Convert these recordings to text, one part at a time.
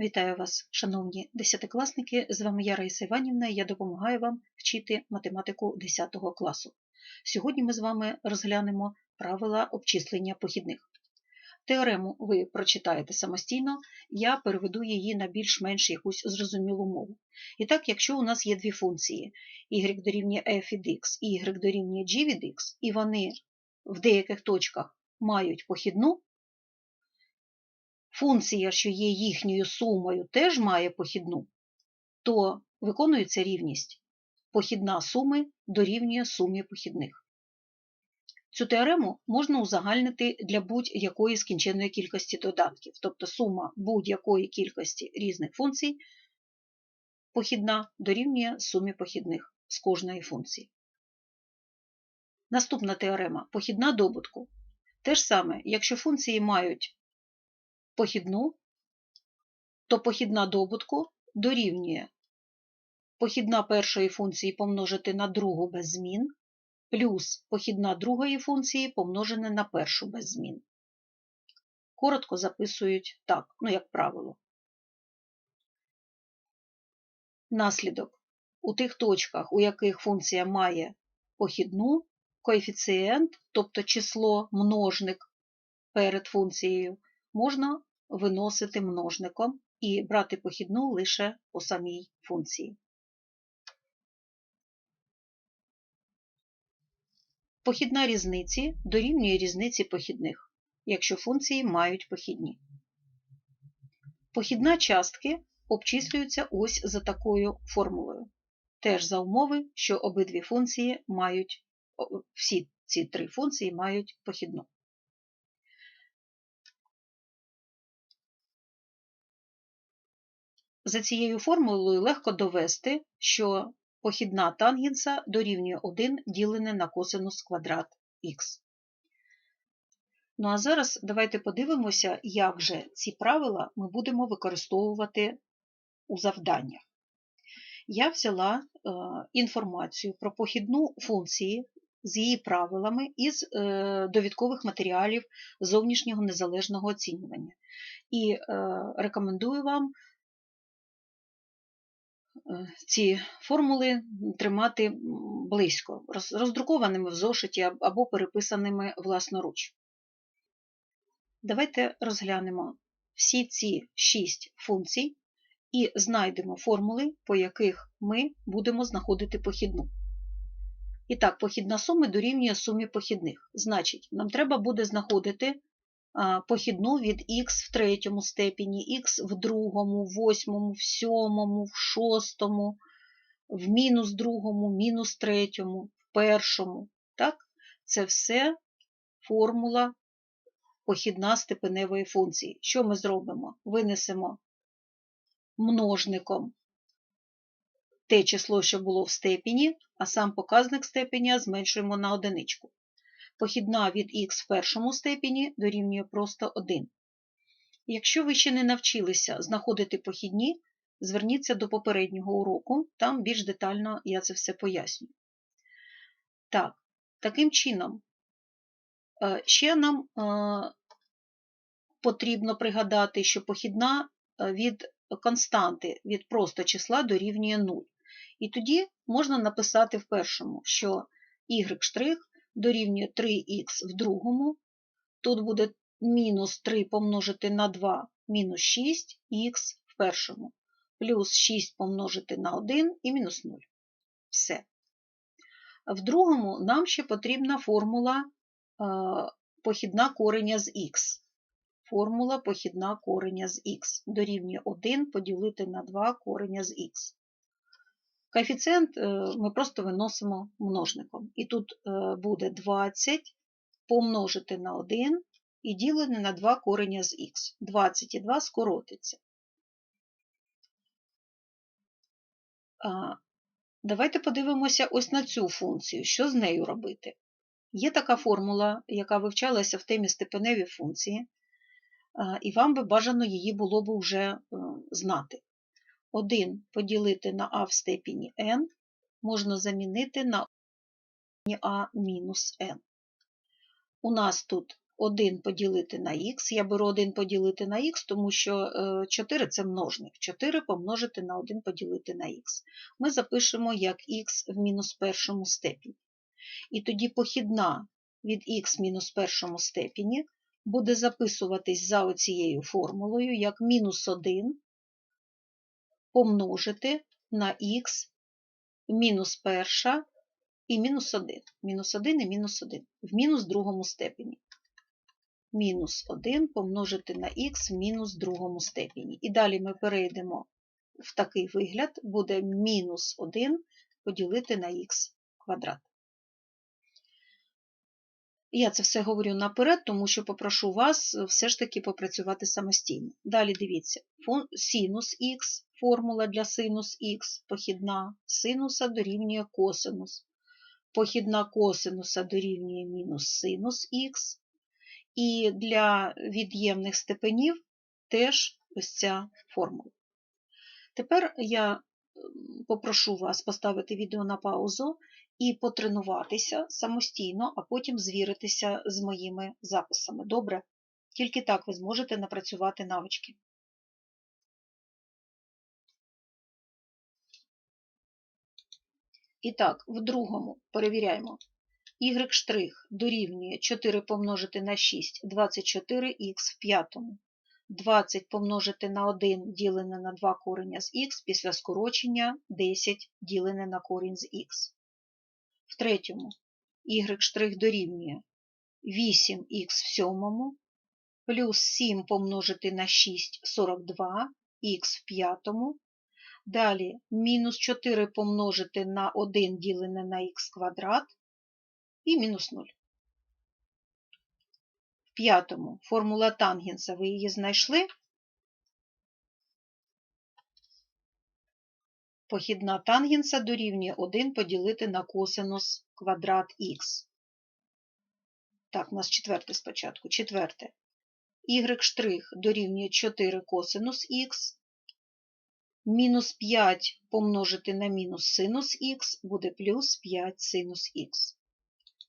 Вітаю вас, шановні десятикласники! З вами я Раїса Іванівна і я допомагаю вам вчити математику 10 класу. Сьогодні ми з вами розглянемо правила обчислення похідних. Теорему ви прочитаєте самостійно, я переведу її на більш-менш якусь зрозумілу мову. І так, якщо у нас є дві функції y дорівнює f від x і y дорівнює g від x, і вони в деяких точках мають похідну, функція, що є їхньою сумою, теж має похідну, то виконується рівність. Похідна суми дорівнює сумі похідних. Цю теорему можна узагальнити для будь-якої скінченної кількості додатків, тобто сума будь-якої кількості різних функцій похідна дорівнює сумі похідних з кожної функції. Наступна теорема похідна добутку. Те ж саме, якщо функції мають похідну, то похідна добутку дорівнює похідна першої функції помножити на другу без змін, плюс похідна другої функції помножене на першу без змін. Коротко записують так, ну, як правило. Наслідок. У тих точках, у яких функція має похідну, коефіцієнт, тобто число множник перед функцією, можна виносити множником і брати похідну лише по самій функції. Похідна різниці дорівнює різниці похідних, якщо функції мають похідні. Похідна частки обчислюється ось за такою формулою. Теж за умови, що обидві функції мають, всі ці три функції мають похідну. За цією формулою легко довести, що похідна тангенса дорівнює 1 ділене на косинус квадрат х. Ну а зараз давайте подивимося, як же ці правила ми будемо використовувати у завданнях. Я взяла е, інформацію про похідну функції з її правилами із е, довідкових матеріалів зовнішнього незалежного оцінювання. І е, рекомендую вам ці формули тримати близько, роздрукованими в зошиті або переписаними власноруч. Давайте розглянемо всі ці шість функцій і знайдемо формули, по яких ми будемо знаходити похідну. І так, похідна сума дорівнює сумі похідних. Значить, нам треба буде знаходити похідну від х в третьому степені, х в другому, в восьмому, в сьомому, в шостому, в мінус другому, мінус третьому, в першому. Так? Це все формула похідна степеневої функції. Що ми зробимо? Винесемо множником те число, що було в степені, а сам показник степеня зменшуємо на одиничку похідна від х в першому степені дорівнює просто 1. Якщо ви ще не навчилися знаходити похідні, зверніться до попереднього уроку, там більш детально я це все пояснюю. Так, таким чином, е, ще нам е, потрібно пригадати, що похідна е, від константи від просто числа дорівнює 0. І тоді можна написати в першому, що y' дорівнює 3х в другому. Тут буде мінус 3 помножити на 2 мінус 6х в першому, плюс 6 помножити на 1 і мінус 0. Все. В другому нам ще потрібна формула е, похідна кореня з х. Формула похідна кореня з х дорівнює 1 поділити на 2 кореня з х. Коефіцієнт е, ми просто виносимо множником. І тут е, буде 20 помножити на 1 і ділене на 2 корення з х. 20 і 2 скоротиться. Давайте подивимося ось на цю функцію, що з нею робити. Є така формула, яка вивчалася в темі степеневі функції, і вам би бажано її було б вже е, знати. 1 поділити на а в степені n можна замінити на а мінус n. У нас тут 1 поділити на х. Я беру 1 поділити на х, тому що 4 це множник. 4 помножити на 1 поділити на х. Ми запишемо як х в мінус першому степені. І тоді похідна від х мінус першому степені буде записуватись за оцією формулою як мінус 1 помножити на х мінус перша і мінус 1. Мінус 1 і мінус 1 в мінус другому степені. Мінус 1 помножити на х в мінус другому степені. І далі ми перейдемо в такий вигляд, буде мінус 1 поділити на х квадрат. Я це все говорю наперед, тому що попрошу вас все ж таки попрацювати самостійно. Далі дивіться, синус х, формула для синус х, похідна синуса дорівнює косинус. Похідна косинуса дорівнює мінус синус х. І для від'ємних степенів теж ось ця формула. Тепер я попрошу вас поставити відео на паузу і потренуватися самостійно, а потім звіритися з моїми записами. Добре? Тільки так ви зможете напрацювати навички. І так, в другому перевіряємо. y' дорівнює 4 помножити на 6, 24х в п'ятому. 20 помножити на 1 ділене на 2 кореня з х після скорочення 10 ділене на корінь з х. В третьому y' дорівнює 8х в сьомому, плюс 7 помножити на 6 42, х в п'ятому. Далі мінус 4 помножити на 1 ділене на х квадрат і мінус 0. В п'ятому формула тангенса, ви її знайшли. Похідна тангенса дорівнює 1 поділити на косинус квадрат х. Так, у нас четверте спочатку. Четверте. y' дорівнює 4 косинус х. Мінус 5 помножити на мінус синус х буде плюс 5 синус х.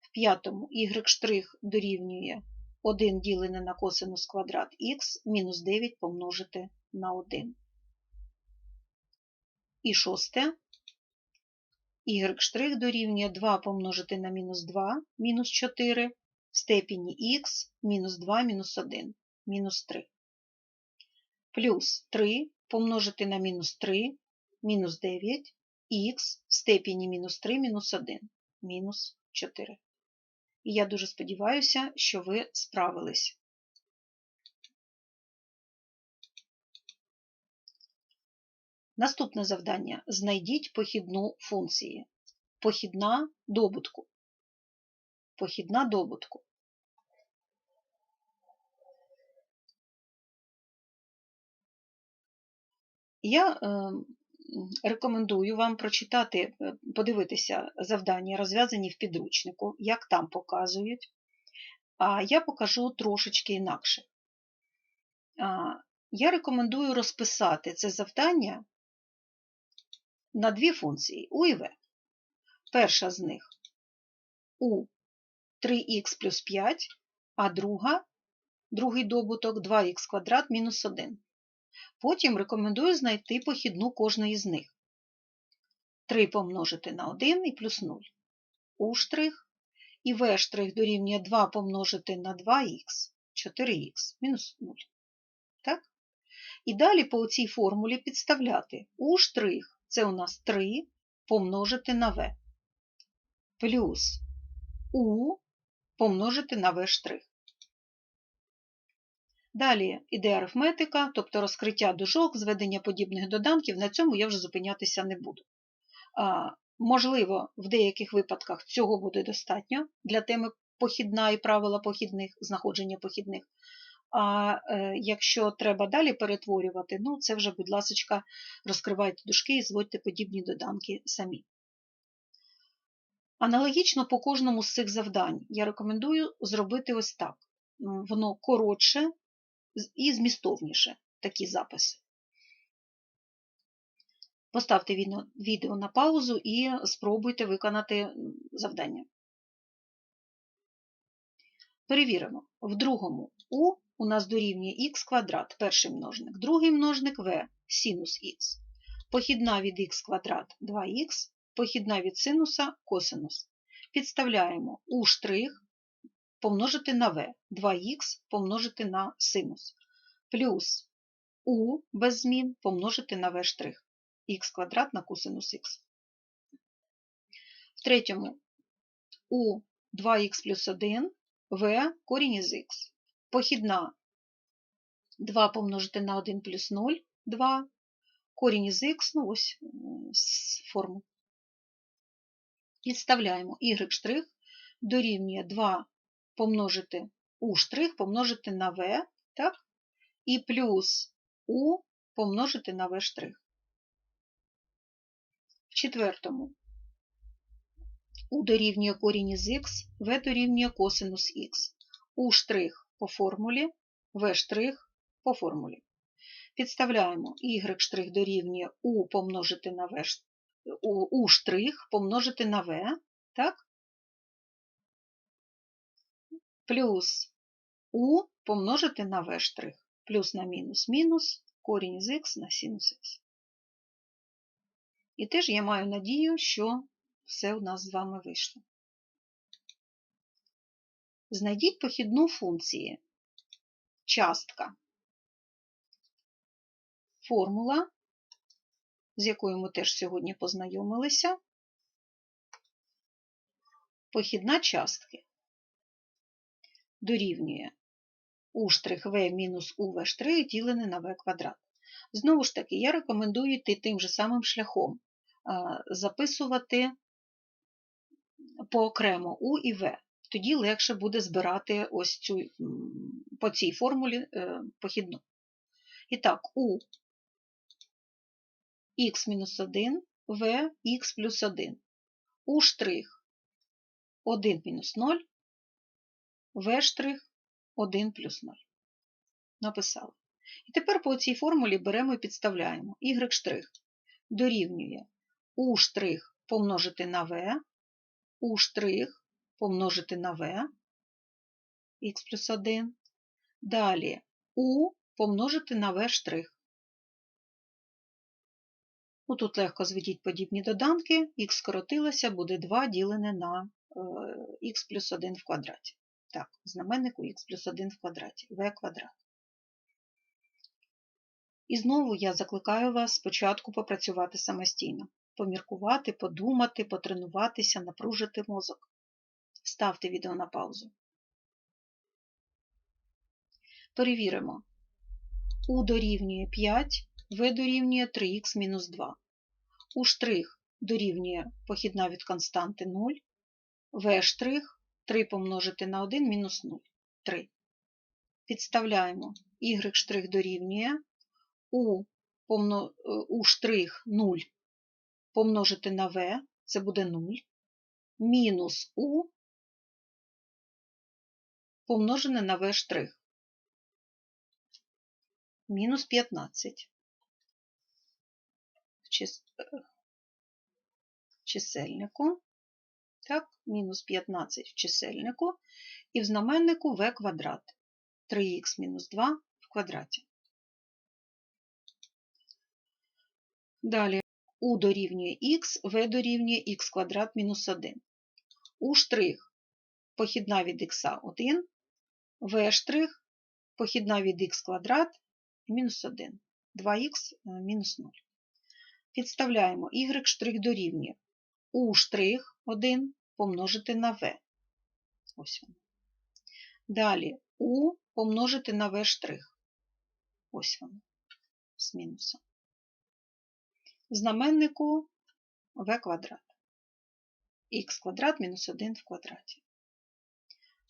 В п'ятому y' дорівнює 1 ділене на косинус квадрат х, мінус 9 помножити на 1. І шосте. y' дорівнює 2 помножити на мінус 2, мінус 4 в степені х мінус 2 мінус 1, мінус 3. Плюс 3 помножити на мінус 3, мінус 9, х в степені мінус 3 мінус 1, мінус 4. І я дуже сподіваюся, що ви справились. Наступне завдання знайдіть похідну функції. Похідна добутку. Похідна добутку. Я е, рекомендую вам прочитати, е, подивитися завдання, розв'язані в підручнику, як там показують. А я покажу трошечки інакше. Я рекомендую розписати це завдання на дві функції у і В. Перша з них у 3х плюс 5, а друга, другий добуток 2х квадрат мінус 1. Потім рекомендую знайти похідну кожної з них. 3 помножити на 1 і плюс 0. У штрих і В штрих дорівнює 2 помножити на 2х, 4х, мінус 0. Так? І далі по цій формулі підставляти У штрих це у нас 3 помножити на В. Плюс У помножити на В штрих. Далі іде арифметика, тобто розкриття дужок, зведення подібних доданків, на цьому я вже зупинятися не буду. А, Можливо, в деяких випадках цього буде достатньо для теми похідна і правила похідних, знаходження похідних. А е, якщо треба далі перетворювати, ну це вже, будь ласка, розкривайте дужки і зводьте подібні доданки самі. Аналогічно по кожному з цих завдань я рекомендую зробити ось так. Воно коротше і змістовніше такі записи. Поставте відео на паузу і спробуйте виконати завдання. Перевіримо. В другому у у нас дорівнює х квадрат, перший множник, другий множник v синус х. Похідна від х квадрат 2х, похідна від синуса косинус. Підставляємо у штрих помножити на v, 2х помножити на синус, плюс у без змін помножити на v штрих, х квадрат на косинус х. В третьому у 2х плюс 1 v корінь із х. Похідна 2 помножити на 1 плюс 0, 2, корінь із х, ну ось з форму. Підставляємо y' дорівнює 2 помножити у помножити на v, так? і плюс у помножити на v. В четвертому у дорівнює корінь із х, v дорівнює косинус х. У по формулі, штрих по формулі. Підставляємо y дорівнює у помножити на v, штрих помножити на v, так? плюс у помножити на v плюс на мінус мінус, корінь з х на синус х. І теж я маю надію, що все у нас з вами вийшло. Знайдіть похідну функції. Частка. Формула, з якою ми теж сьогодні познайомилися. Похідна частки дорівнює у v мінус штрих ділене на v квадрат. Знову ж таки, я рекомендую йти тим же самим шляхом, записувати поокремо u і v. Тоді легше буде збирати ось цю по цій формулі е, похідну. І так, у х-1 в х плюс 1. У штрих 1 мінус 0, в штрих 1 плюс 0. Написали. І тепер по цій формулі беремо і підставляємо. y штрих дорівнює у штрих помножити на v, у штрих помножити на v, х плюс 1. Далі у помножити на v штрих. Ну, Тут легко зведіть подібні доданки, х скоротилося, буде 2 ділене на х плюс 1 в квадраті. Так, знаменнику х плюс 1 в квадраті, v квадрат. І знову я закликаю вас спочатку попрацювати самостійно, поміркувати, подумати, потренуватися, напружити мозок. Ставте відео на паузу. Перевіримо. У дорівнює 5, В дорівнює 3х мінус 2. У штрих дорівнює похідна від константи 0, В штрих 3 помножити на 1 мінус 0. 3. Підставляємо y штрих дорівнює у, помно, у штрих 0 помножити на v, це буде 0, мінус у помножене на v штрих. Мінус 15. В чисельнику. Так, мінус 15 в чисельнику і в знаменнику v квадрат. 3х мінус 2 в квадраті. Далі у дорівнює х, v дорівнює х квадрат мінус 1. У штрих похідна від х 1, v похідна від х квадрат мінус 1. 2х мінус 0. Підставляємо y штрих дорівнює у штрих 1 помножити на v. Ось воно. Далі у помножити на v штрих. Ось воно, з мінусом. Знаменнику v квадрат. х квадрат мінус 1 в квадраті.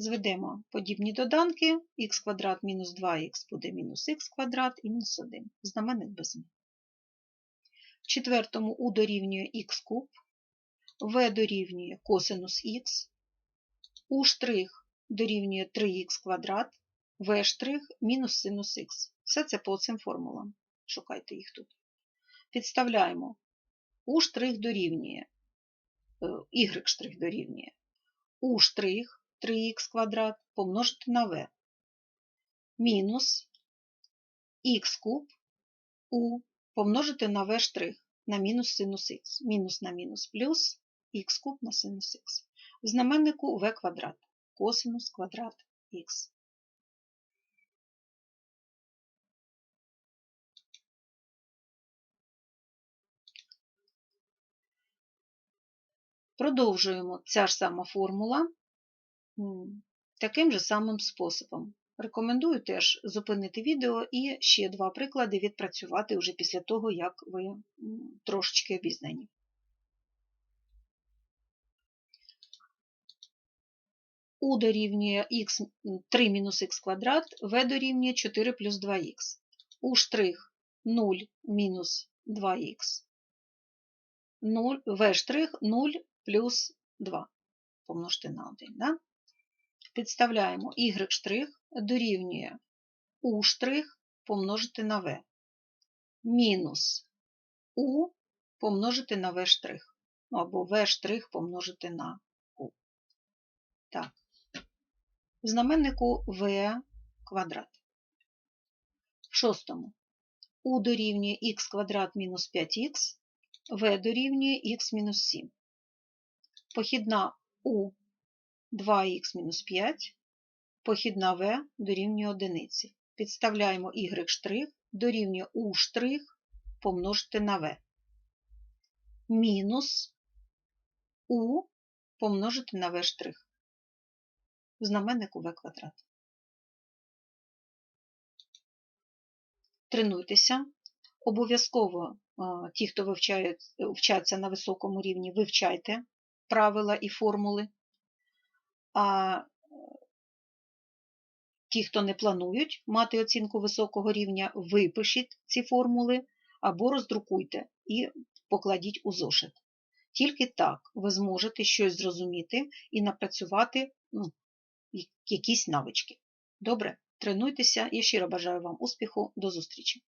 Зведемо подібні доданки, х квадрат мінус 2х буде мінус х квадрат і мінус 1. Знаменник без змін. В четвертому у дорівнює х куб, v дорівнює косинус х, у штрих дорівнює 3х квадрат, v штрих мінус синус х. Все це по цим формулам. Шукайте їх тут. Підставляємо у штрих дорівнює, y штрих дорівнює, у штрих 3х квадрат помножити на v. мінус х куб у помножити на v штрих на мінус синус х. Мінус на мінус плюс х куб на синус х. В знаменнику v квадрат. Косинус квадрат х. Продовжуємо ця ж сама формула таким же самим способом. Рекомендую теж зупинити відео і ще два приклади відпрацювати вже після того, як ви трошечки обізнані. У дорівнює х 3 мінус х квадрат, в дорівнює 4 плюс 2х. У штрих 0 мінус 2х, 0, в штрих 0 плюс 2 помножити на 1. Да? Підставляємо y' дорівнює u' помножити на v. Мінус u помножити на v', ну, або v' помножити на u. Так. В знаменнику v квадрат. В шостому u дорівнює х квадрат мінус 5х, v дорівнює х мінус 7. Похідна у 2х-5, похідна v дорівнює 1. Підставляємо y' дорівнює u' помножити на v. Мінус u помножити на v'. В знаменнику v квадрат. Тренуйтеся. Обов'язково ті, хто вивчають, вчаться на високому рівні, вивчайте правила і формули. А ті, хто не планують мати оцінку високого рівня, випишіть ці формули або роздрукуйте і покладіть у зошит. Тільки так ви зможете щось зрозуміти і напрацювати ну, якісь навички. Добре, тренуйтеся, я щиро бажаю вам успіху, до зустрічі!